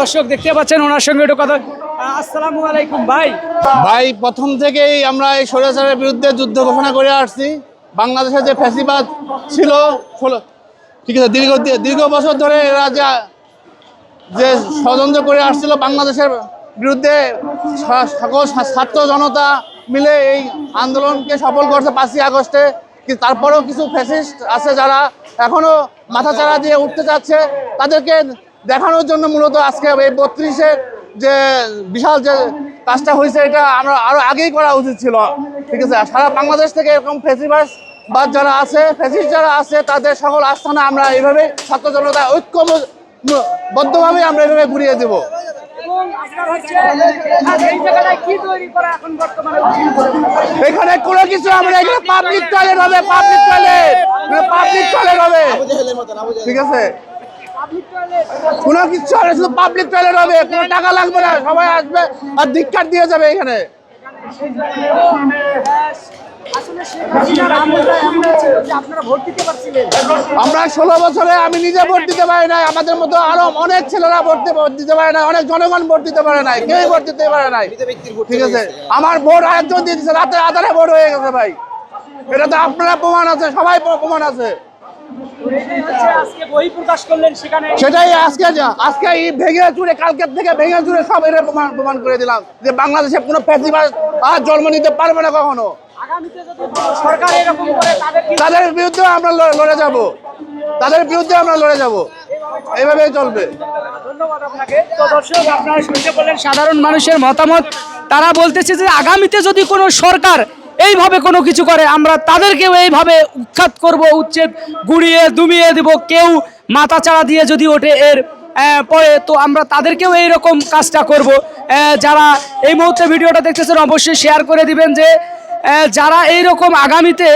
দর্শক, দেখতে পাচ্ছেন, ওনার সঙ্গে একটু কথা আসসালামু আলাইকুম, ভাই। ভাই, প্রথম থেকেই আমরা এই স্বৈরাচারের বিরুদ্ধে যুদ্ধ ঘোষণা করে আসছি। বাংলাদেশে যে ফ্যাসিবাদ ছিল ঠিক আছে, দীর্ঘ দীর্ঘ বছর ধরে এরা যা যে ষড়যন্ত্র করে আসছিল বাংলাদেশের বিরুদ্ধে সকল ছাত্র জনতা মিলে এই আন্দোলনকে সফল করছে পাঁচই আগস্টে। তারপরেও কিছু ফ্যাসিস্ট আছে যারা এখনও মাথাচাড়া দিয়ে উঠতে চাচ্ছে। তাদেরকে দেখানোর জন্য মূলত আজকে এই বত্রিশের যে বিশাল যে কাজটা হয়েছে, এটা আমরা আরও আগেই করা উচিত ছিল। ঠিক আছে? সারা বাংলাদেশ থেকে এরকম ফেসিবাস বা যারা আছে, ফেসিস যারা আছে, তাদের সকল আস্থানা আমরা এইভাবে ছাত্র জনতা ঐক্য বদ্ধভাবে আমরা এভাবে ঘুরিয়ে দেবো। এখন কোনো কিছু আমরা এখানে পাবলিক টয়লেট হবে পাবলিক টয়লেট পাবলিক টয়লেট হবে। ঠিক আছে? কোনো কিছু হবে শুধু পাবলিক টয়লেট হবে কোনো টাকা লাগবে না সবাই আসবে আর ধিক্ষার দিয়ে যাবে এখানে। আহ, আসলে শেখ হাসিনার আমলটা এমন ছিল যে আপনারা ভোট দিতে পারছিলেন। আমরা ষোলো বছরে আমি নিজে ভোট দিতে পারি নাই আমাদের মতো আরও অনেক ছেলেরা ভোট ভোট দিতে পারে না অনেক জনগণ ভোট দিতে পারে নাই কেউ ভোট দিতে পারে নাই। ঠিক আছে? আমার ভোট আরেকজন দিয়ে দিচ্ছে রাতে আধারে ভোট হয়ে গেছে ভাই। এটা তো আপনারা প্রমাণ আছে সবাই প্র- প্রমাণ আছে। সেটাই আজকে যা- আজকে এই ভেঙে চুরে কালকের থেকে ভেঙে চুরে সব এটা প্রমাণ প্রমাণ করে দিলাম যে বাংলাদেশে কোনো ফ্যাসিবাদ আর জন্ম নিতে পারবে না কখনো। তাদের বিরুদ্ধে আমরা লড়ে- লড়ে যাব। তাদের বিরুদ্ধে আমরা লড়ে যাব। এইভাবেই চলবে। ধন্যবাদ আপনাকে। তো দর্শক আপনারা শুনতে বললেন সাধারণ মানুষের মতামত। তারা বলতেছে যে আগামীতে যদি কোনো সরকার এইভাবে কোনো কিছু করে, আমরা তাদেরকেও এইভাবে উৎখাত করব, উচ্ছেদ, গুড়িয়ে, দুমিয়ে দিব। কেউ মাথা চাড়া দিয়ে যদি ওঠে এর পরে, তো আমরা তাদেরকেও এইরকম কাজটা করব। যারা এই মুহূর্তে ভিডিওটা দেখতেছেন, অবশ্যই শেয়ার করে দিবেন যে যারা এই রকম আগামীতে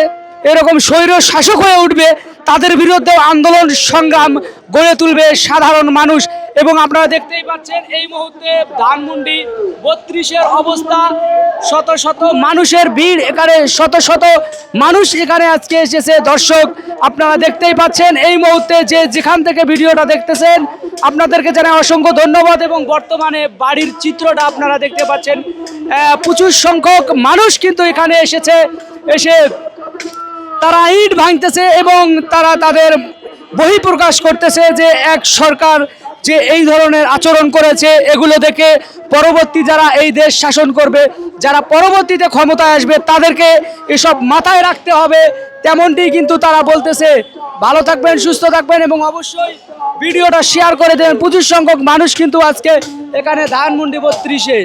এরকম স্বৈর শাসক হয়ে উঠবে, তাদের বিরুদ্ধেও আন্দোলন সংগ্রাম গড়ে তুলবে সাধারণ মানুষ। এবং আপনারা দেখতেই পাচ্ছেন এই মুহূর্তে ধানমন্ডি বত্রিশের অবস্থা। শত শত মানুষের ভিড়, এখানে শত শত মানুষ এখানে আজকে এসেছে। দর্শক, আপনারা দেখতেই পাচ্ছেন এই মুহূর্তে যে যেখান থেকে ভিডিওটা দেখতেছেন, আপনাদেরকে জানাই অসংখ্য ধন্যবাদ এবং বর্তমানে বাড়ির চিত্রটা আপনারা দেখতে পাচ্ছেন। প্রচুর সংখ্যক মানুষ কিন্তু এখানে এসেছে, এসে তারা ইট ভাঙতেছে এবং তারা তাদের বহিঃপ্রকাশ করতেছে যে এক সরকার যে এই ধরনের আচরণ করেছে, এগুলো দেখে পরবর্তী যারা এই দেশ শাসন করবে, যারা পরবর্তীতে ক্ষমতায় আসবে, তাদেরকে এসব মাথায় রাখতে হবে। তেমনটি কিন্তু তারা বলতেছে। ভালো থাকবেন, সুস্থ থাকবেন এবং অবশ্যই ভিডিওটা শেয়ার করে দেবেন। প্রচুর সংখ্যক মানুষ কিন্তু আজকে এখানে ধানমন্ডি বত্রিশে।